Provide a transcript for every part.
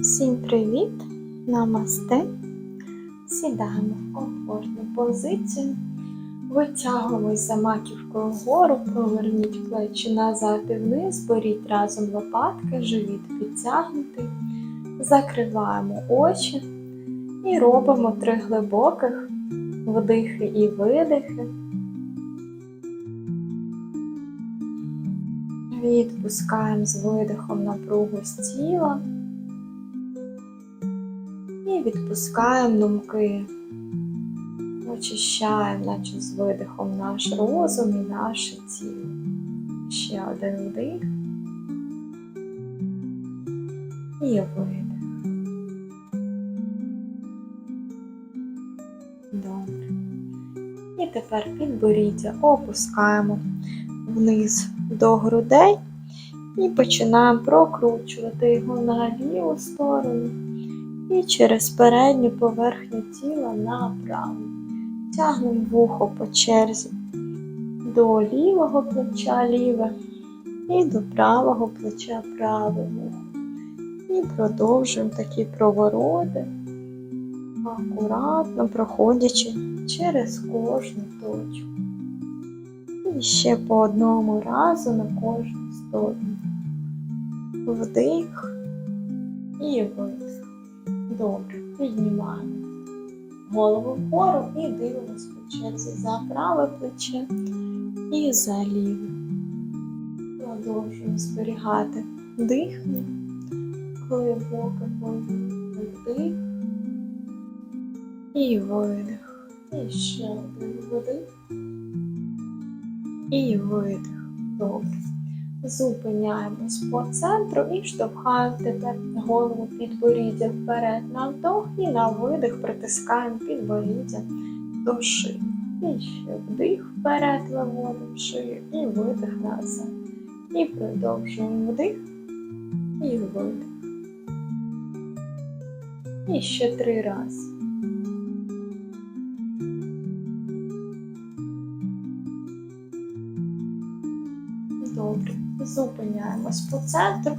Всім привіт! Намасте! Сідаємо в комфортну позицію. Витягуємось за маківкою вгору, поверніть плечі назад і вниз, беріть разом лопатки, живіт підтягнутий. Закриваємо очі і робимо три глибоких вдихи і видихи. Відпускаємо з видихом напругу з тіла і відпускаємо думки. Очищаємо, наче з видихом наш розум і наше тіло. Ще один вдих і видих. Добре. І тепер підборіддя опускаємо вниз до грудей і починаємо прокручувати його на ліву сторону і через передню поверхню тіла направо. Тягнемо вухо по черзі до лівого плеча ліве і до правого плеча праве вухо. І продовжуємо такі провороти, акуратно проходячи через кожну точку. І ще по одному разу на кожну сторону. Вдих і видих. Добре, піднімаємо голову вгору і дивимось по черзі за праве плече і за ліве. Продовжуємо зберігати дихання, глибоке повітря, вдих і видих. І ще один вдих і видих. Добре. Зупиняємось по центру і штовхаємо тепер голову підборіддя вперед на вдох і на видих притискаємо підборіддя до шиї. І ще вдих вперед виводимо шию і видих назад. І продовжуємо вдих і видих. І ще три рази. Зупиняємось по центру,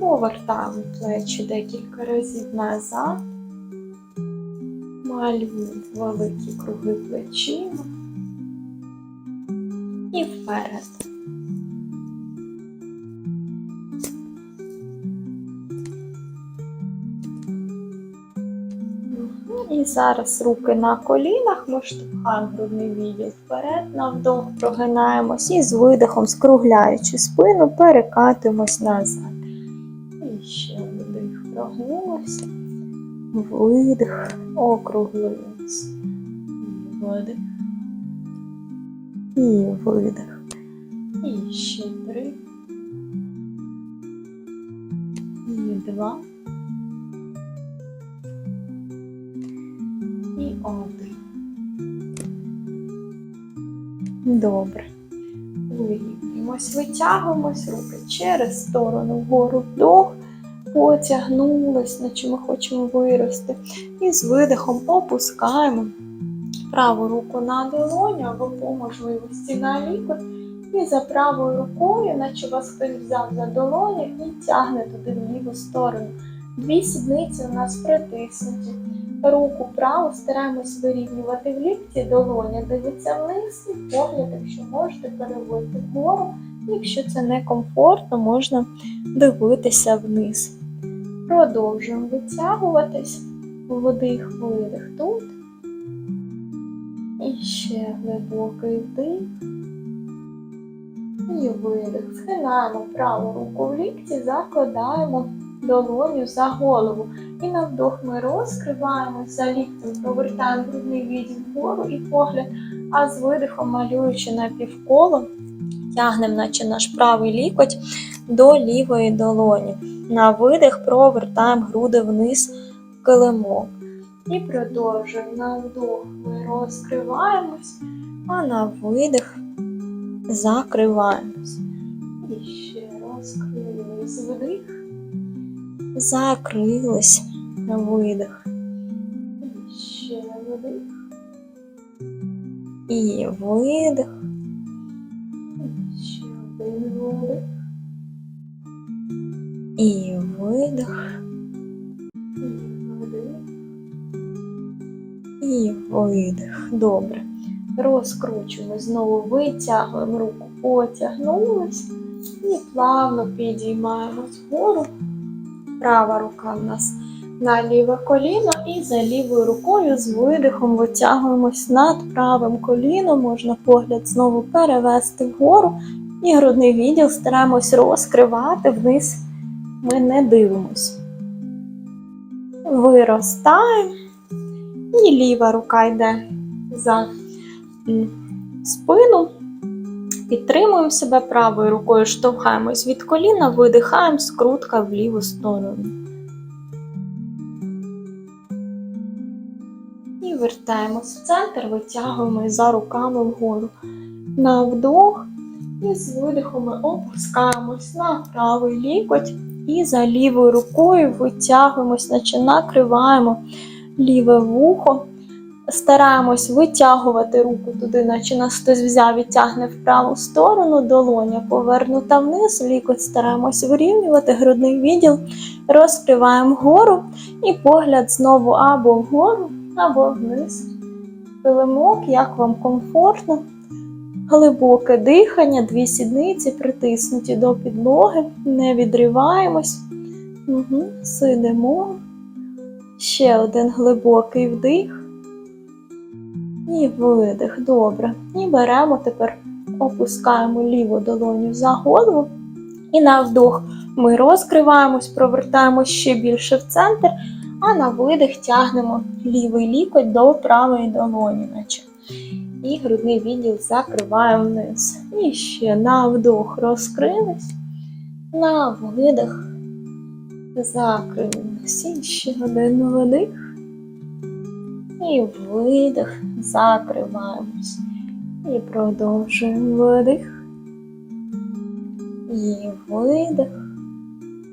повертаємо плечі декілька разів назад, малюємо великі круги плечима і вперед. І зараз руки на колінах, ми штовхаємо грудний відділ вперед, на вдох прогинаємось і з видихом, скругляючи спину, перекатимось назад. І ще вдих, прогнулося, видих, округлились. І Видих. І видих. І ще три. І два. Один. Добре. Вирівнюємось, витягуємось руки через сторону вгору вдох, потягнулись, наче ми хочемо вирости. І з видихом опускаємо праву руку на долоню або по можливості на лікоть. І за правою рукою, наче вас хтось взяв за долоню і тягне туди в ліву сторону. Дві сідниці у нас притиснуті руку праву стараємось вирівнювати в лікті, долоня дивиться вниз і погляд, якщо можете, переводити вгору. Якщо це некомфортно, можна дивитися вниз. Продовжуємо витягуватись. Вдих, видих тут. І ще глибокий вдих. І видих. Схинаємо праву руку в лікті, закладаємо долоню за голову. І на вдох ми розкриваємося ліктем, повертаємо грудний відділ вгору і погляд, а з видихом, малюючи на півколо, тягнемо, наче наш правий лікоть до лівої долоні. На видих провертаємо груди вниз в килимок. І продовжуємо. На вдох ми розкриваємось, а на видих закриваємось. І ще розкрились вдих закрились на видих. Ще видих. І видих. Ще один видих. І видих. І видих. Добре. Розкручуємо, знову витягуємо руку, потягнулись і плавно підіймаємо вгору. Права рука в нас на ліве коліно і за лівою рукою з видихом витягуємось над правим коліном. Можна погляд знову перевести вгору і грудний відділ стараємось розкривати вниз. Ми не дивимось. Виростаємо. І ліва рука йде за спину. Підтримуємо себе правою рукою, штовхаємось від коліна, видихаємо, скрутка в ліву сторону. І вертаємось в центр, витягуємось за руками вгору. На вдох і з видихом опускаємось на правий лікоть і за лівою рукою витягуємось, наче накриваємо ліве вухо. Стараємось витягувати руку туди, наче нас хтось взяв і тягне в праву сторону, долоня повернута вниз, лікоть стараємось вирівнювати, грудний відділ, розкриваємо вгору і погляд знову або вгору, або вниз. Килимок, як вам комфортно. Глибоке дихання, дві сідниці притиснуті до підлоги, не відриваємось. Угу. Сидимо. Ще один глибокий вдих. І видих. Добре. І беремо тепер, опускаємо ліву долоню за голову. І на вдох ми розкриваємось, провертаємось ще більше в центр, а на видих тягнемо лівий лікоть до правої долоні, наче. І грудний відділ закриваємо вниз. І ще на вдох розкрились, на видих закрились. І ще один видих. І видих, закриваємось. І продовжуємо видих. І видих.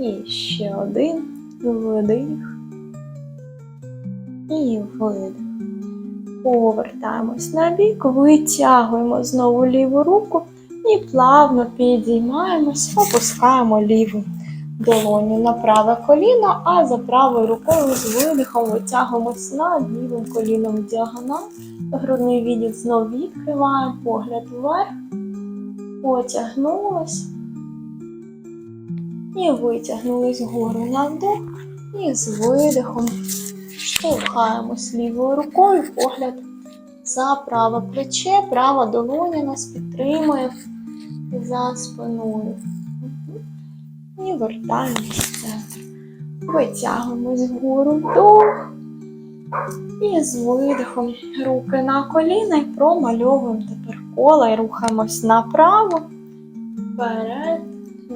І ще один видих. І видих. Повертаємось на бік, витягуємо знову ліву руку і плавно підіймаємось, опускаємо ліву долоню на праве коліно, а за правою рукою з видихом витягуємось над лівим коліном в діагональ. Грудний відділ знову відкриваємо, погляд вверх, потягнулись і витягнулись вгору на вдох. І з видихом штовхаємось лівою рукою, погляд за праве плече, права долоня нас підтримує за спиною. І вертаємось в центр. Витягуємось вгору вдох. І з видихом руки на коліна і промальовуємо тепер коло і рухаємось направо, вперед,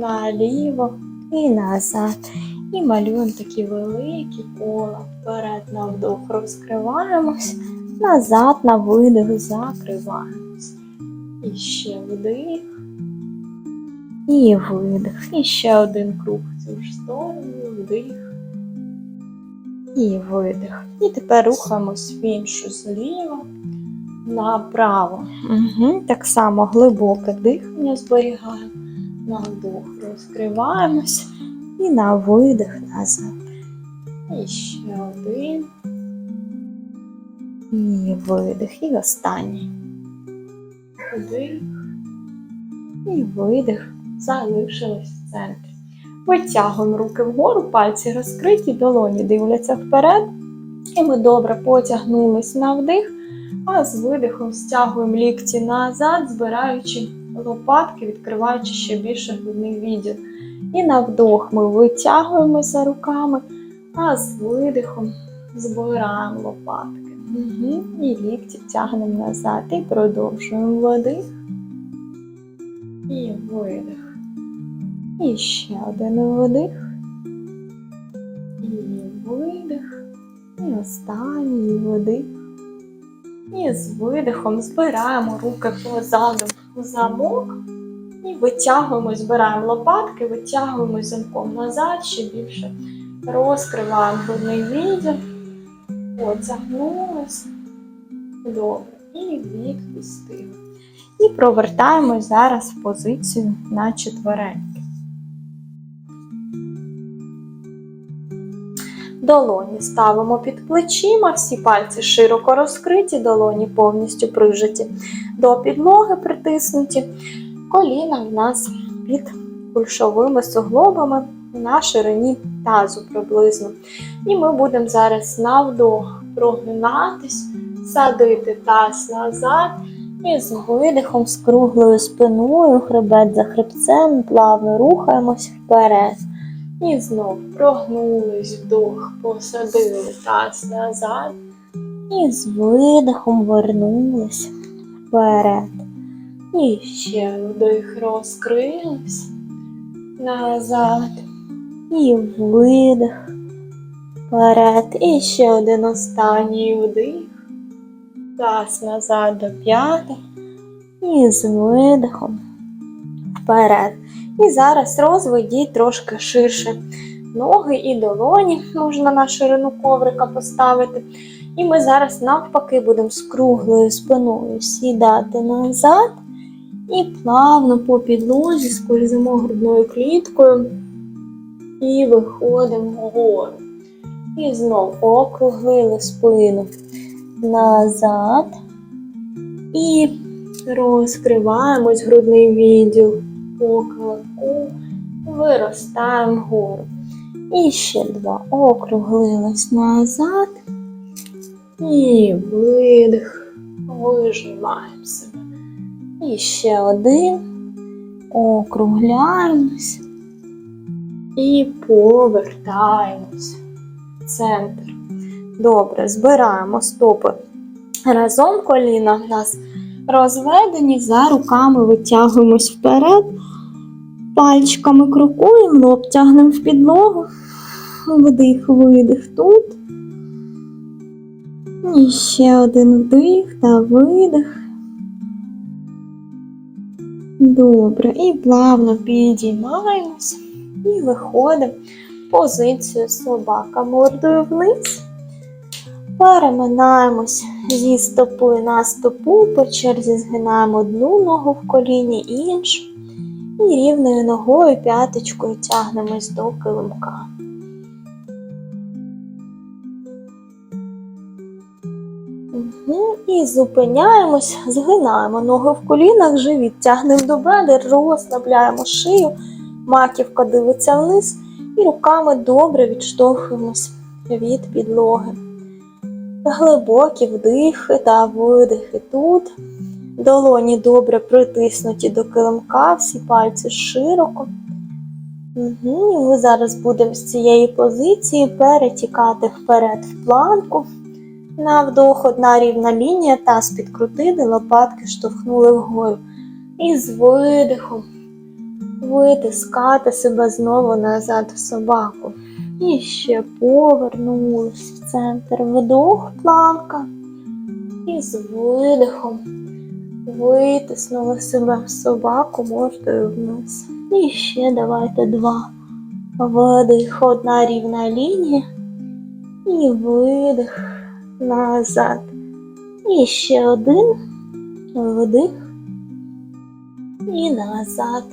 наліво і назад. І малюємо такі великі кола. Вперед на вдох розкриваємось, назад на видих закриваємось. І ще вдих. І видих. І ще один круг в цю ж сторону, вдих. І видих. І тепер рухаємось в іншу зліва направо. Угу. Так само глибоке дихання зберігаємо. На вдох розкриваємось. І на видих назад. І ще один. І видих. І останній. Вдих. І видих. Залишились в центрі. Витягуємо руки вгору, пальці розкриті, долоні дивляться вперед. І ми добре потягнулись на вдих, а з видихом стягуємо лікті назад, збираючи лопатки, відкриваючи ще більше грудний відділ. І на вдох ми витягуємося руками, а з видихом збираємо лопатки. Угу. І лікті тягнемо назад і продовжуємо вдих. І видих. І ще один вдих. І видих. І останній вдих. І з видихом збираємо руки позаду в замок. І витягуємо, збираємо лопатки, витягуємо замком назад, ще більше розкриваємо грудний відділ, потягнулись. Добре. І відпустили. І провертаємось зараз в позицію на четвереньки. Долоні ставимо під плечима, всі пальці широко розкриті, долоні повністю прижаті до підлоги притиснуті. Коліна в нас під кульшовими суглобами на ширині тазу приблизно. І ми будемо зараз навдох прогинатись, садити таз назад і з видихом, з круглою спиною, хребет за хребцем, плавно рухаємось вперед. І знов прогнулись вдох, посадили таз назад. І з видихом вернулись вперед. І ще вдих розкрились назад. І видих вперед. І ще один останній вдих. Таз назад до п'ятих. І з видихом вперед. І зараз розведіть трошки ширше ноги і долоні можна на ширину коврика поставити. І ми зараз навпаки будемо з круглою спиною сідати назад і плавно по підлозі скользимо грудною кліткою і виходимо вгору. І знову округлили спину назад і розкриваємось грудний відділ по килимку, виростаємо вгору. І ще два. Округлились назад. І видих. Вижимаємо себе. І ще один. Округляємось. І повертаємось центр. Добре, збираємо стопи разом коліна в нас розведені, за руками витягуємось вперед, пальчиками крокуємо, лоб тягнемо в підлогу, вдих, видих тут. І ще один вдих та видих. Добре, і плавно підіймаємось і виходимо в позицію собака мордою вниз. Переминаємось зі стопи на стопу, по черзі згинаємо одну ногу в коліні, іншу. І рівною ногою п'яточкою тягнемось до килимка. Угу. І зупиняємось, згинаємо ноги в колінах, живіт тягнемо до бедер, розслабляємо шию, маківка дивиться вниз і руками добре відштовхуємось від підлоги. Глибокі вдихи та видихи тут. Долоні добре притиснуті до килимка, всі пальці широко. Угу. Ми зараз будемо з цієї позиції перетікати вперед в планку. На вдох одна рівна лінія, таз підкрутили, лопатки штовхнули вгору. І з видихом витискати себе знову назад в собаку. І ще повернулись в центр. Вдох, планка. І з видихом витиснули себе в собаку мордою вниз. І ще давайте два. Вдих, одна рівна лінія. І видих назад. І ще один. Вдих. І назад.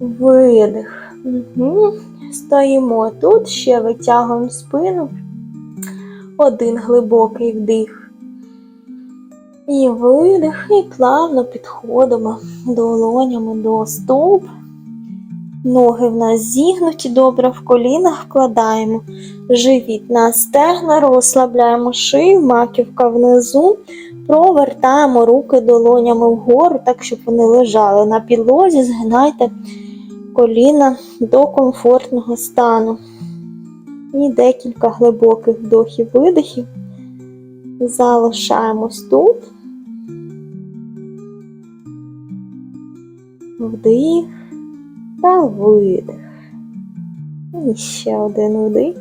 Видих. Угу. Стоїмо тут, ще витягуємо спину. Один глибокий вдих. І видих, і плавно підходимо долонями до стоп. Ноги в нас зігнуті, добре в колінах вкладаємо. Живіт на стегна, розслабляємо шию, маківка внизу. Провертаємо руки долонями вгору, так, щоб вони лежали на підлозі, згинайте коліна до комфортного стану. І декілька глибоких вдохів видихів. Залишаємось тут. Вдих та видих. І ще один вдих.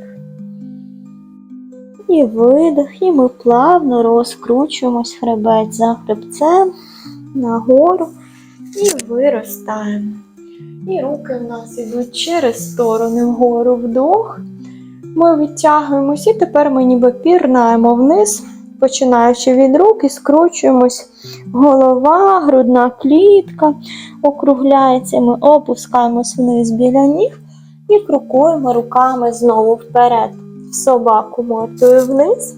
І видих, і ми плавно розкручуємось хребет за хребцем нагору і виростаємо. І руки в нас йдуть через сторони вгору вдох. Ми відтягуємось, і тепер ми ніби пірнаємо вниз, починаючи від рук і скручуємось. Голова, грудна клітка округляється, ми опускаємось вниз біля ніг і крокуємо руками знову вперед. собаку мордою вниз.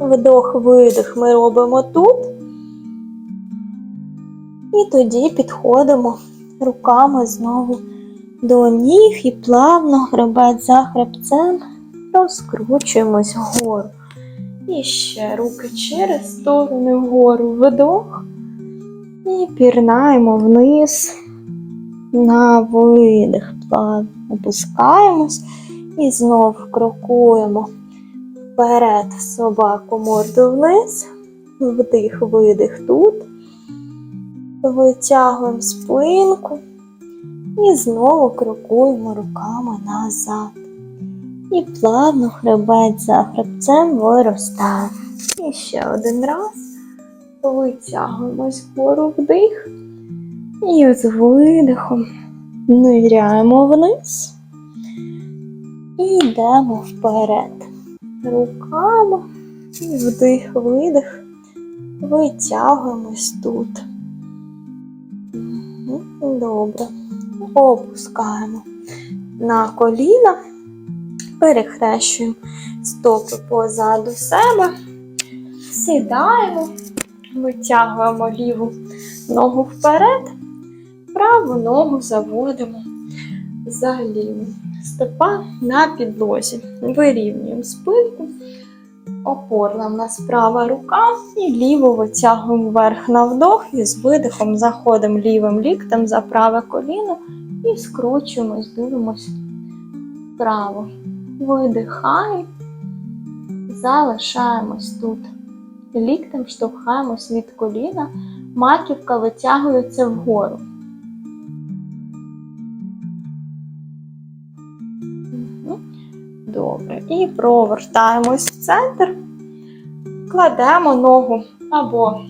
Вдох, видих ми робимо тут. І тоді підходимо руками знову до ніг і плавно хребет за хребцем розкручуємось вгору. І ще руки через сторони вгору вдох. І пірнаємо вниз на видих. Плавно опускаємось і знов крокуємо вперед собаку морду вниз. Вдих, видих тут. Витягуємо спинку і знову крокуємо руками назад. І плавно хребет за хребцем виростає. І ще один раз. Витягуємось вгору вдих. І з видихом ниряємо вниз. І йдемо вперед. Руками. І вдих, видих. Витягуємось тут. Добре. Опускаємо на коліна. Перехрещуємо стопи позаду себе. Сідаємо, витягуємо ліву ногу вперед, праву ногу заводимо за ліву. Стопа на підлозі. Вирівнюємо спинку. Опорна в нас права рука і ліву витягуємо вверх на вдох і з видихом заходимо лівим ліктем за праве коліно і скручуємось, дивимось вправо. Видихаємо, залишаємось тут. Ліктем штовхаємось від коліна, маківка витягується вгору. Добре. І провертаємось в центр, кладемо ногу або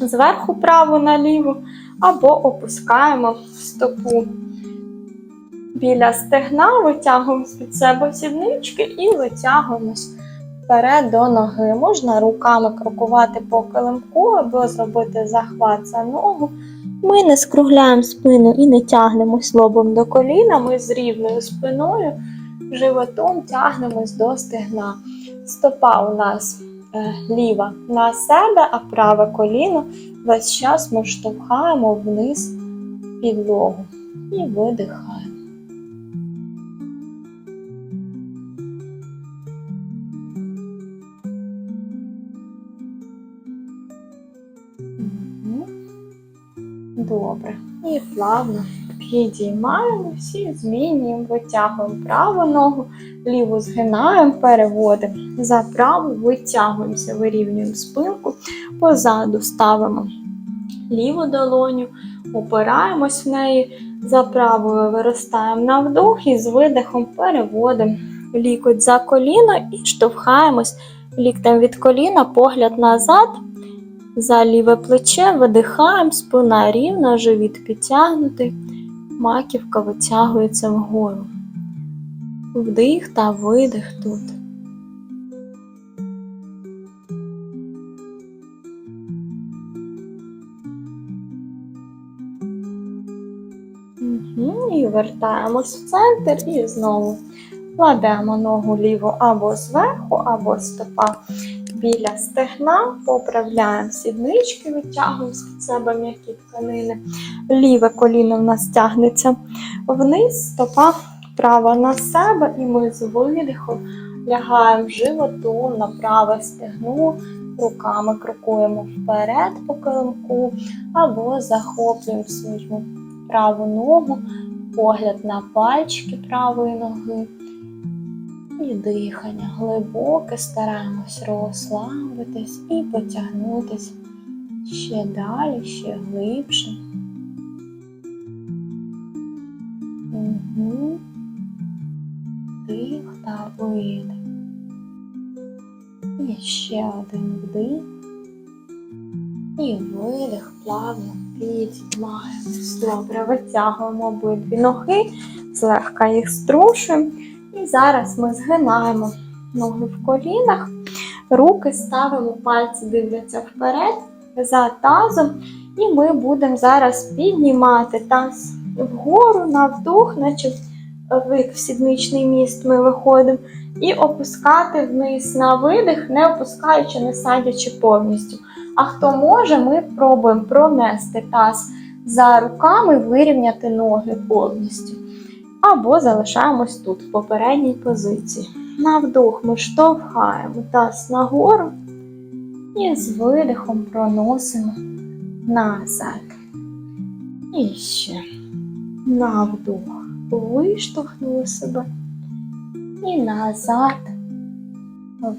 зверху праву на ліву, або опускаємо стопу біля стегна, витягуємо з-під себе сіднички і витягуємось вперед до ноги. Можна руками крокувати по килимку або зробити захват за ногу. Ми не скругляємо спину і не тягнемось лобом до коліна. Ми з рівною спиною, животом тягнемось до стегна. Стопа у нас е, ліва на себе, а праве коліно весь час ми штовхаємо вниз підлогу і видихаємо. Добре. І плавно підіймаємося і змінюємо, витягуємо праву ногу, ліву згинаємо, переводимо за праву, витягуємося, вирівнюємо спинку, позаду ставимо ліву долоню, опираємось в неї, за правою виростаємо на вдох і з видихом переводимо лікоть за коліно і штовхаємось ліктем від коліна, погляд назад. За ліве плече видихаємо, спина рівна, живіт підтягнутий, маківка витягується вгору. Вдих та видих тут. І вертаємось в центр і знову кладемо ногу ліву або зверху, або стопа біля стегна, поправляємо сіднички, витягуємо з-під себе м'які тканини. Ліве коліно в нас тягнеться вниз, стопа права на себе, і ми з видихом лягаємо животом на праве стегно, руками крокуємо вперед по килимку, або захоплюємо свою праву ногу, погляд на пальчики правої ноги. І дихання глибоке, стараємось розслабитись і потягнутись ще далі, ще глибше. Угу. Дих та видих. І ще один вдих. І видих плавно підіймаємось. Добре, витягуємо обидві ноги, злегка їх струшуємо. І зараз ми згинаємо ноги в колінах, руки ставимо, пальці дивляться вперед, за тазом. І ми будемо зараз піднімати таз вгору на вдох, наче в сідничний міст ми виходимо. І опускати вниз на видих, не опускаючи, не садячи повністю. А хто може, ми пробуємо пронести таз за руками, вирівняти ноги повністю. Або залишаємось тут, в попередній позиції. На вдох ми штовхаємо таз нагору і з видихом проносимо назад. І ще на вдох виштовхнули себе. І назад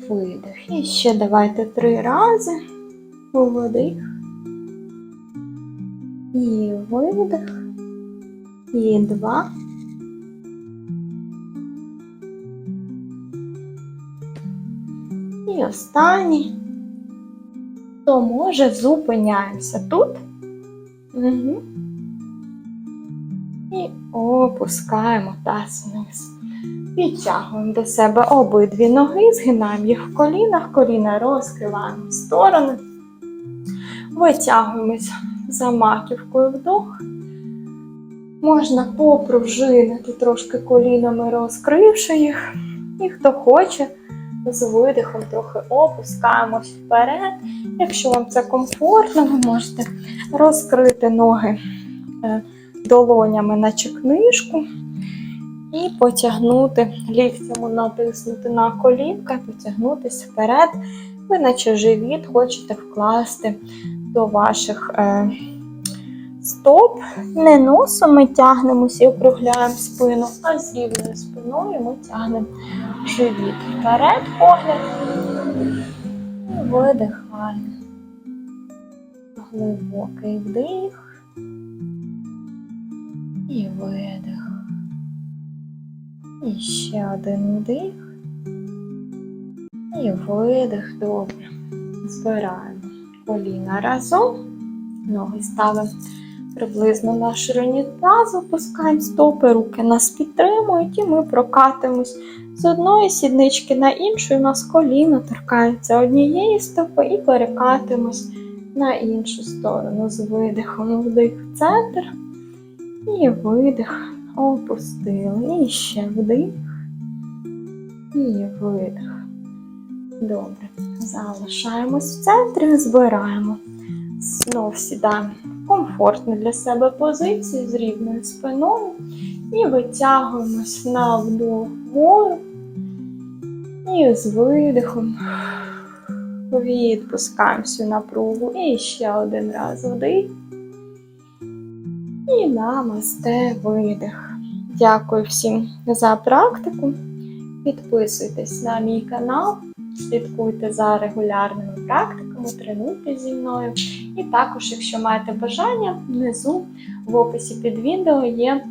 видих. І ще давайте три рази. Вдих. І видих. І два. І останній. То може зупиняємося тут. Угу. І опускаємо таз вниз. Підтягуємо до себе обидві ноги, згинаємо їх в колінах, коліна розкриваємо в сторони. Витягуємось за маківкою вдох. Можна попружинити трошки колінами, розкривши їх. І хто хоче, з видихом трохи опускаємось вперед. Якщо вам це комфортно, ви можете розкрити ноги е, долонями, наче книжку, і потягнути ліктями натиснути на колінка, потягнутися вперед. Ви наче живіт хочете вкласти до ваших е, стоп. Не носом ми тягнемося і округляємо спину, а з рівною спиною ми тягнемо живіт. Вперед погляд. І видихаємо. Глибокий вдих. І видих. І ще один вдих. І видих. Добре. Збираємо коліна разом. Ноги ставимо приблизно на ширині тазу, опускаємо стопи, руки нас підтримують, і ми прокатимось з одної сіднички на іншу. У нас коліно торкається однієї стопи і перекатимось на іншу сторону з видихом. Вдих в центр. І видих. Опустили. І ще вдих. І видих. Добре. Залишаємось в центрі, збираємо. Знов сідаємо комфортну для себе позицію з рівною спиною. І витягуємось на вдох вгору. І з видихом відпускаємо всю напругу. І ще один раз вдих. І намасте видих. Дякую всім за практику. Підписуйтесь на мій канал, слідкуйте за регулярними практиками, тренуйтесь зі мною. І також, якщо маєте бажання, внизу в описі під відео є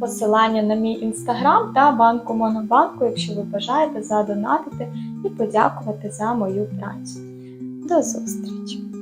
посилання на мій інстаграм та банку Монобанку, якщо ви бажаєте задонатити і подякувати за мою працю. До зустрічі!